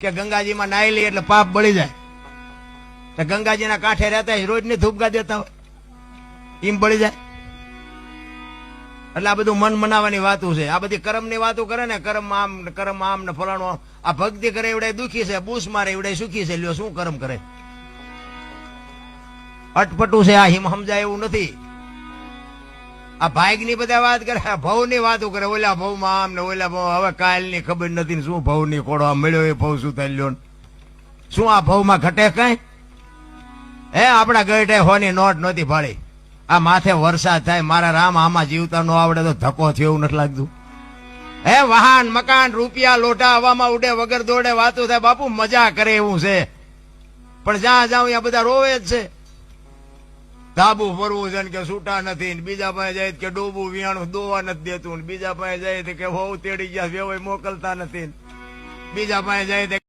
કે ગંગાજીમાં નાહી લઈએ એટલે પાપ બળી જાય. ગંગાજીના કાંઠે રહેતા રોજની ધૂપગા દેતા હોય, એમ બળી જાય. એટલે આ બધું મન મનાવાની વાતું છે. આ બધી કર્મની વાતો કરે ને, કર્મ આમ કર્મ આમ ને, ફલાણો આ ભક્તિ કરે એવડે દુખી છે, બૂસ મારે એવડે સુખી છે. લ્યો, શું કર્મ કરે? અટપટું છે આ, હિમ સમજાય એવું નથી. આ ભાઈકની બધા વાત કરે ભવની વાતો કરે. ઓલા ભવમાં આમ ને ઓલા ભવ, હવે કાલની ખબર નથી ને શું ભવની કોડો મળ્યો એ ભવ શું થયેલો શું આ ભવમાં ઘટે કઈ? હે, આપણા ગઢે હોની નોટ નહોતી ભાળી આ માથે વરસાદ થાય, મારા રામ આમાં જીવતા નો આવડે તો ધક્કો થયો એવું નથી લાગતું. હે વાહન મકાન, રૂપિયા, લોટા, હવામાં ઉડે, વગર દોડે, વાતો થાય, બાપુ, મજા કરે એવું છે. પણ જ્યાં જાઉં ત્યાં બધા રોવે જ છે. ધાબુ ફરવું છે ને કે છૂટા નથી બીજા પાસે જાય કે ડોબું, વિયાણું દોવા નથી દેતું બીજા પાસે જાય કે વહુ તેડી ગયા વેવાય મોકલતા નથી બીજા પાસે જાય